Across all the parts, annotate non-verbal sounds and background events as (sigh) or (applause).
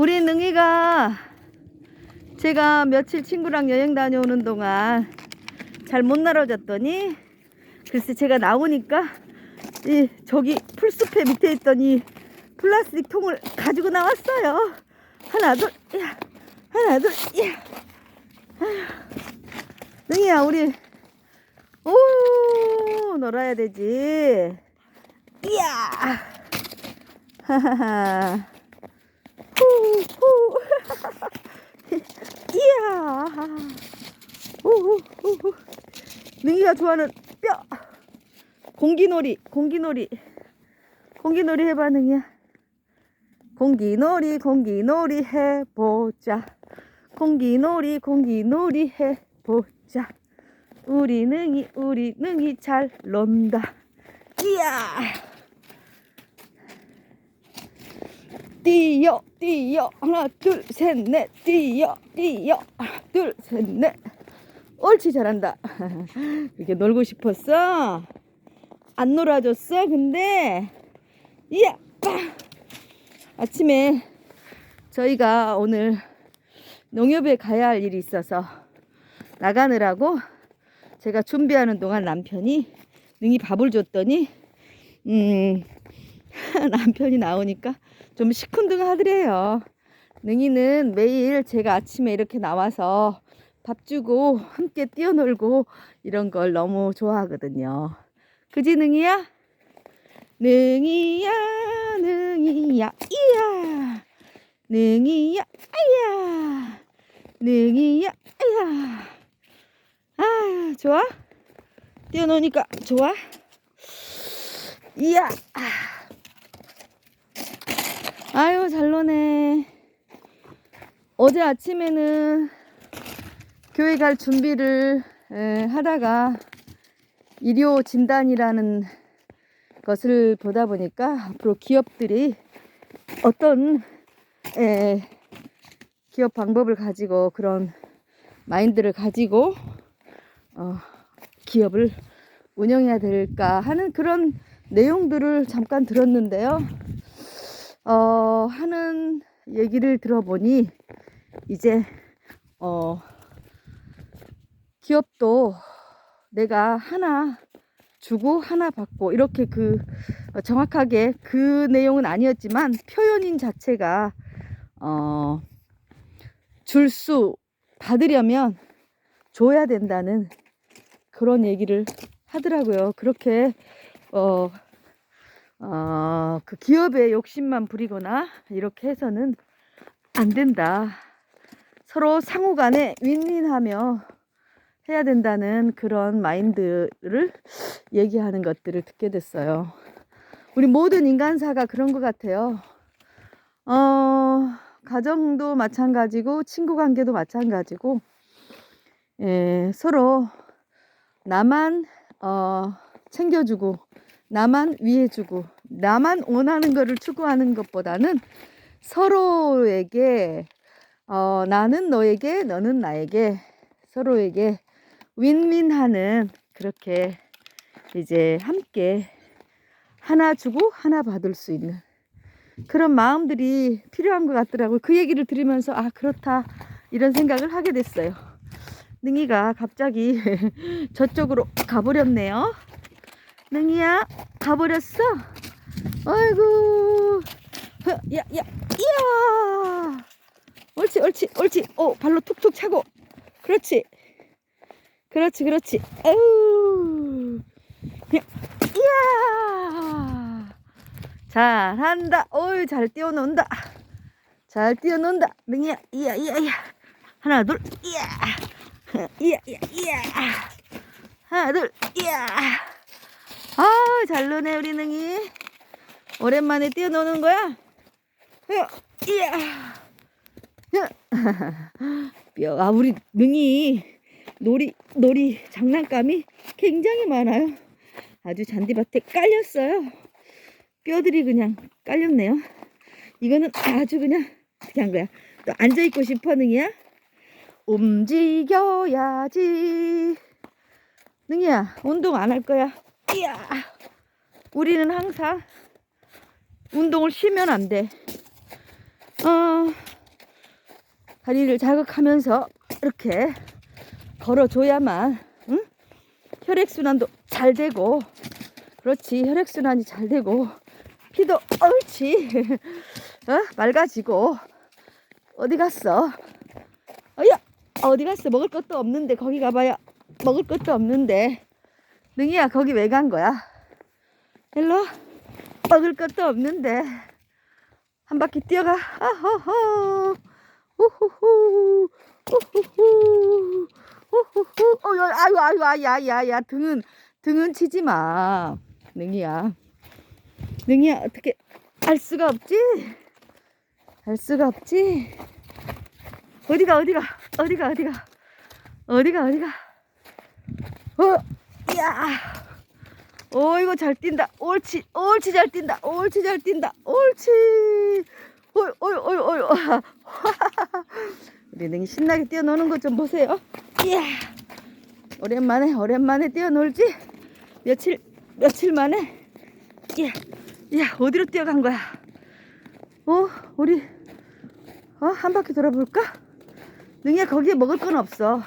우리 능이가 제가 며칠 친구랑 여행 다녀오는 동안 잘 못 날아졌더니 글쎄 제가 나오니까 이 저기 풀숲에 밑에 이 플라스틱 통을 가지고 나왔어요. 하나 둘, 야, 하나 둘, 야. 능이야 우리 오 놀아야 되지. 이야. 하하하. 후후. (laughs) 이야. 우후후후. 능이가 좋아하는 뼈. 공기놀이, 공기놀이. 공기놀이 해봐, 능이야. 공기놀이, 공기놀이 해보자. 공기놀이, 공기놀이 해보자. 우리 능이, 우리 능이 잘 논다. 이야. 뛰어, 뛰어. 하나, 둘, 셋, 넷. 뛰어, 뛰어. 하나, 둘, 셋, 넷. 옳지, 잘한다. (laughs) 이렇게 놀고 싶었어? 안 놀아줬어? 근데, 이야! 아침에 저희가 오늘 농협에 가야 할 일이 있어서 나가느라고 제가 준비하는 동안 남편이 능이 밥을 줬더니, 음, (laughs) 남편이 나오니까 좀 시큰둥 하더래요. 능이는 매일 제가 아침에 이렇게 나와서 밥 주고 함께 뛰어놀고 이런 걸 너무 좋아하거든요. 그지 능이야? 능이야 능이야 이야 능이야 아야 능이야 아야 아 좋아? 뛰어노니까 좋아? 이야 아유 잘 노네 어제 아침에는 교회 갈 준비를 에, 하다가 일요 진단이라는 것을 보다 보니까 앞으로 기업들이 어떤 에, 기업 방법을 가지고 그런 마인드를 가지고 어, 기업을 운영해야 될까 하는 그런 내용들을 잠깐 들었는데요. 어, 하는 얘기를 들어보니 이제 어, 기업도 내가 하나 주고 하나 받고 이렇게 그 어, 정확하게 그 내용은 아니었지만 표현인 자체가 어, 줄 수 받으려면 줘야 된다는 그런 얘기를 하더라고요. 그렇게 어, 어, 그 기업의 욕심만 부리거나 이렇게 해서는 안 된다. 서로 상호 간에 윈윈하며 해야 된다는 그런 마인드를 얘기하는 것들을 듣게 됐어요. 우리 모든 인간사가 그런 것 같아요. 어, 가정도 마찬가지고, 친구 관계도 마찬가지고, 예, 서로 나만, 어, 챙겨주고, 나만 위해 주고, 나만 원하는 것을 추구하는 것보다는 서로에게, 어, 나는 너에게, 너는 나에게, 서로에게 윈윈하는 그렇게 이제 함께 하나 주고 하나 받을 수 있는 그런 마음들이 필요한 것 같더라고요. 그 얘기를 들으면서 아 그렇다 이런 생각을 하게 됐어요. 능이가 갑자기 (laughs) 저쪽으로 가버렸네요. 능이야 가버렸어? 아이고 야야 이야 옳지 옳지 옳지 오 발로 툭툭 차고 그렇지 그렇지, 그렇지. 그냥, 이야. 잘한다. 어유, 잘 뛰어논다. 잘 뛰어논다. 능이야, 이야, 이야, 이야. 하나, 둘, 이야. 이야, 이야, 이야. 하나, 둘, 이야. 아, 잘 노네, 우리 능이. 오랜만에 뛰어노는 거야? 이야. 이야. (laughs) 뼈, 아, 우리 능이. 놀이, 놀이 장난감이 굉장히 많아요. 아주 잔디밭에 깔렸어요. 뼈들이 그냥 깔렸네요. 이거는 아주 그냥 어떻게 한 거야? 또 앉아있고 싶어 능이야? 움직여야지. 능이야, 운동 안 할 거야. 이야. 우리는 항상 운동을 쉬면 안 돼. 어, 다리를 자극하면서 이렇게 걸어줘야만 응? 혈액순환도 잘 되고 그렇지 혈액순환이 잘 되고 피도 옳지 (laughs) 어? 맑아지고 어디 갔어 어야 어디 갔어 먹을 것도 없는데 거기 가봐야 먹을 것도 없는데 능이야 거기 왜 간 거야? 일로 먹을 것도 없는데. 한 바퀴 뛰어가. 아호호. 우후후 우후후 어여 아유 아유 아유. 등은 등은 치지 마 능이야. 능이야 어떻게 알 수가 없지? 알 수가 없지? 어디가 어디가? 어디가 어디가? 어디가 어디가? 어 야. 오 이거 잘 뛴다. 옳지 옳지 잘 뛴다. 옳지 잘 뛴다. 옳지. 어이 어이 어이 어이. (laughs) 우리 능이 신나게 뛰어노는 것 좀 보세요. 이야 오랜만에 오랜만에 뛰어놀지? 며칠 며칠 만에? 이야 이야 어디로 뛰어간 거야? 어 우리 어 한 바퀴 돌아볼까? 능이야 거기에 먹을 건 없어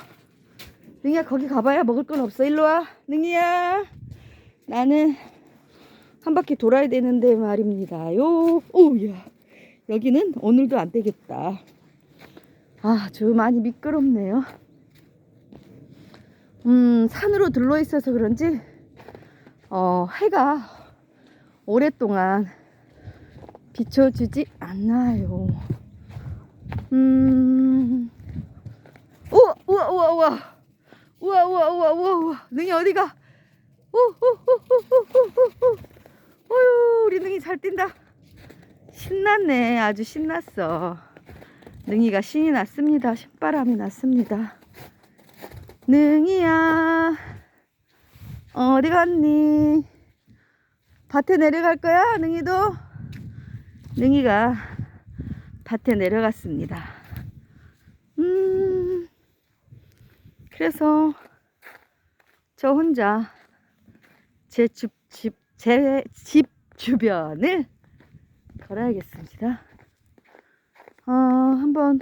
능이야 거기 가봐야 먹을 건 없어 일로 와 능이야 나는 한 바퀴 돌아야 되는데 말입니다요. 오야 여기는 오늘도 안 되겠다. 아주 많이 미끄럽네요. 음 산으로 들러 있어서 그런지 어 해가 오랫동안 비춰주지 않나요. 음 우와 우와 우와 우와 우와 우와 우와 우와 우와 능이 어디가? 오호호호호호호. 어휴, 우리 능이 잘 뛴다. 신났네. 아주 신났어. 능이가 신이 났습니다. 신바람이 났습니다. 능이야. 어디 갔니? 밭에 내려갈 거야, 능이도? 능이가 밭에 내려갔습니다. 그래서 저 혼자 제 집, 집, 제 집 주변을 걸어야겠습니다. 어, 한번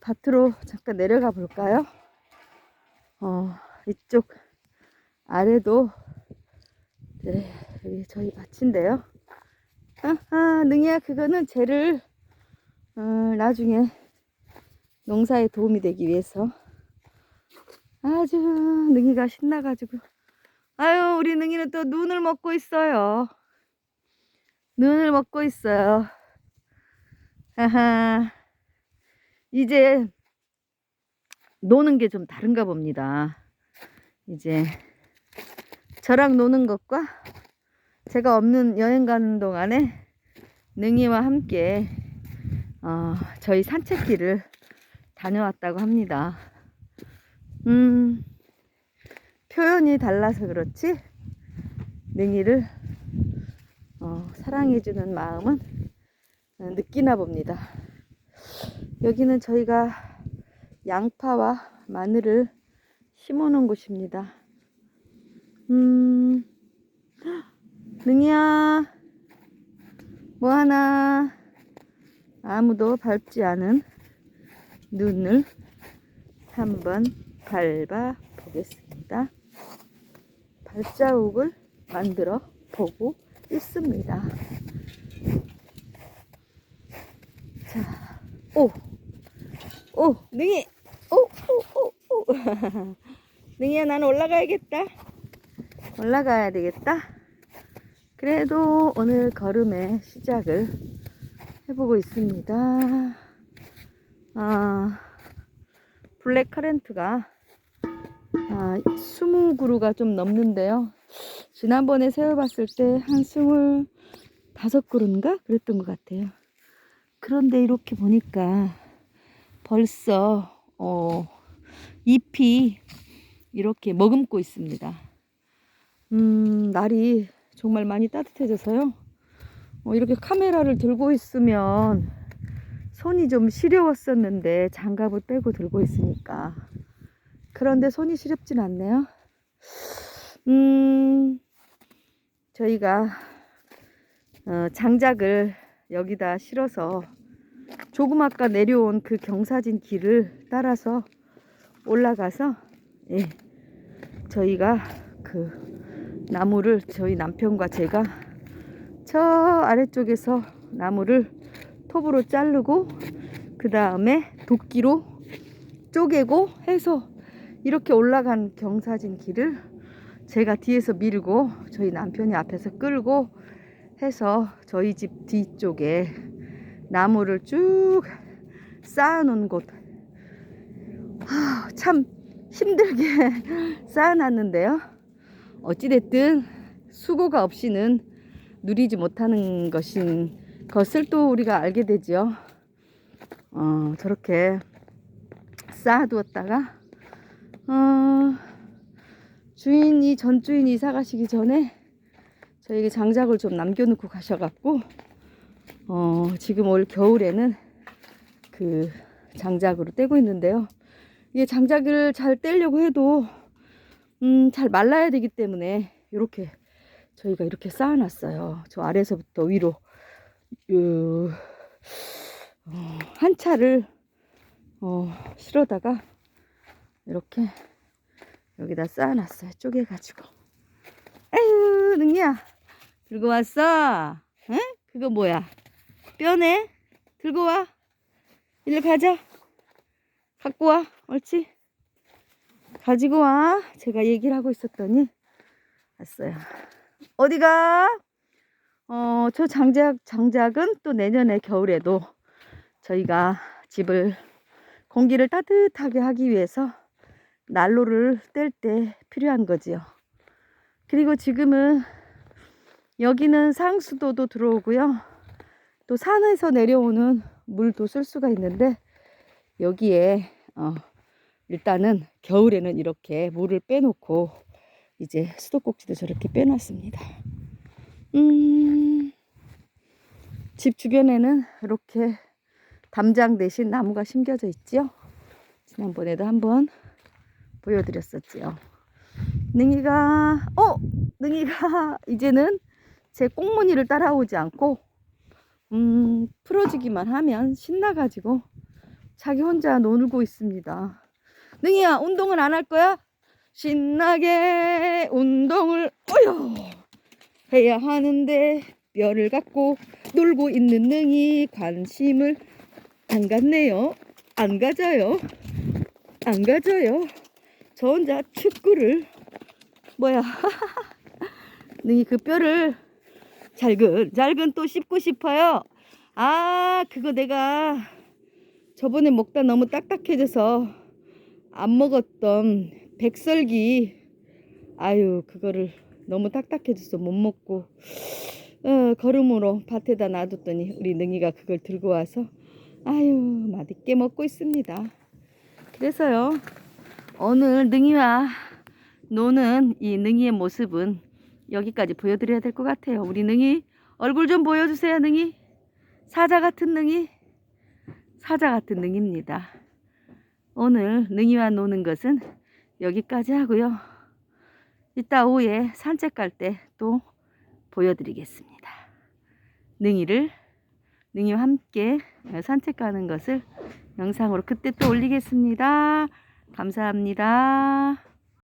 밭으로 잠깐 내려가 볼까요? 어, 이쪽 아래도 네, 여기 저희 밭인데요. 아하, 능이야, 그거는 쟤를 어, 나중에 농사에 도움이 되기 위해서 아주 능이가 신나가지고 아유, 우리 능이는 또 눈을 먹고 있어요. 눈을 먹고 있어요. 하하. 이제 노는 게 좀 다른가 봅니다. 이제 저랑 노는 것과 제가 없는 여행 가는 동안에 능이와 함께 어, 저희 산책길을 다녀왔다고 합니다. 음, 표현이 달라서 그렇지 능이를 어, 사랑해주는 마음은 느끼나 봅니다. 여기는 저희가 양파와 마늘을 심어 놓은 곳입니다. 음, 능이야, 뭐 하나, 아무도 밟지 않은 눈을 한번 밟아 보겠습니다. 발자국을 만들어 보고 있습니다. 자, 오, 오, 능이, 오, 오, 오, 오. (laughs) 능이야, 나는 올라가야겠다. 올라가야 되겠다. 그래도 오늘 걸음의 시작을 해보고 있습니다. 아, 블랙 커렌트가 아, 20그루가 좀 넘는데요. 지난번에 세워봤을 때 한 25그루인가? 그랬던 것 같아요. 그런데 이렇게 보니까 벌써 어, 잎이 이렇게 머금고 있습니다. 음, 날이 정말 많이 따뜻해져서요. 어, 이렇게 카메라를 들고 있으면 손이 좀 시려웠었는데 장갑을 빼고 들고 있으니까 그런데 손이 시렵진 않네요. 음, 저희가 어, 장작을 여기다 실어서 조금 아까 내려온 그 경사진 길을 따라서 올라가서 예, 저희가 그 나무를 저희 남편과 제가 저 아래쪽에서 나무를 톱으로 자르고 그 다음에 도끼로 쪼개고 해서 이렇게 올라간 경사진 길을 제가 뒤에서 밀고 저희 남편이 앞에서 끌고 해서 저희 집 뒤쪽에 나무를 쭉 쌓아놓은 곳. 하, 참 힘들게 (laughs) 쌓아놨는데요. 어찌됐든 수고가 없이는 누리지 못하는 것인 것을 또 우리가 알게 되지요. 어, 저렇게 쌓아두었다가 어, 주인이 전 주인이 이사 가시기 전에 저에게 장작을 좀 남겨놓고 가셔갖고 어, 지금 올 겨울에는 그 장작으로 떼고 있는데요. 이게 장작을 잘 떼려고 해도 음, 잘 말라야 되기 때문에 이렇게 저희가 이렇게 쌓아놨어요. 저 아래서부터 위로 요, 어, 한 차를 어, 실어다가 이렇게 여기다 쌓아놨어요. 쪼개가지고. 아유, 능이야. 들고 왔어? 응? 그거 뭐야? 뼈네? 들고 와. 일로 가자. 갖고 와. 옳지? 가지고 와. 제가 얘기를 하고 있었더니 왔어요. 어디가? 어, 저 장작, 장작은 또 내년에 겨울에도 저희가 집을 공기를 따뜻하게 하기 위해서 난로를 뗄 때 필요한 거지요. 그리고 지금은 여기는 상수도도 들어오고요. 또 산에서 내려오는 물도 쓸 수가 있는데 여기에 어, 일단은 겨울에는 이렇게 물을 빼놓고 이제 수도꼭지도 저렇게 빼놨습니다. 음, 집 주변에는 이렇게 담장 대신 나무가 심겨져 있지요. 지난번에도 한번 보여드렸었지요. 능이가 어 능이가 (laughs) 이제는 제 꽁무니를 따라오지 않고 음 풀어주기만 하면 신나가지고 자기 혼자 놀고 있습니다. 능이야 운동을 안 할 거야? 신나게 운동을 어여 해야 하는데 뼈를 갖고 놀고 있는 능이 관심을 안 갖네요. 안 가져요. 안 가져요. 저 혼자 축구를 뭐야? (laughs) 능이 그 뼈를 잘근 잘근 또 씹고 싶어요. 아 그거 내가 저번에 먹다 너무 딱딱해져서 안 먹었던 백설기. 아유 그거를 너무 딱딱해져서 못 먹고 어, 걸음으로 밭에다 놔뒀더니 우리 능이가 그걸 들고 와서 아유 맛있게 먹고 있습니다. 그래서요 오늘 능이와 노는 이 능이의 모습은 여기까지 보여드려야 될 것 같아요. 우리 능이 얼굴 좀 보여주세요. 능이 사자 같은 능이 사자 같은 능입니다. 오늘 능이와 노는 것은 여기까지 하고요. 이따 오후에 산책 갈 때 또 보여드리겠습니다. 능이를 능이와 함께 산책 가는 것을 영상으로 그때 또 올리겠습니다. 감사합니다.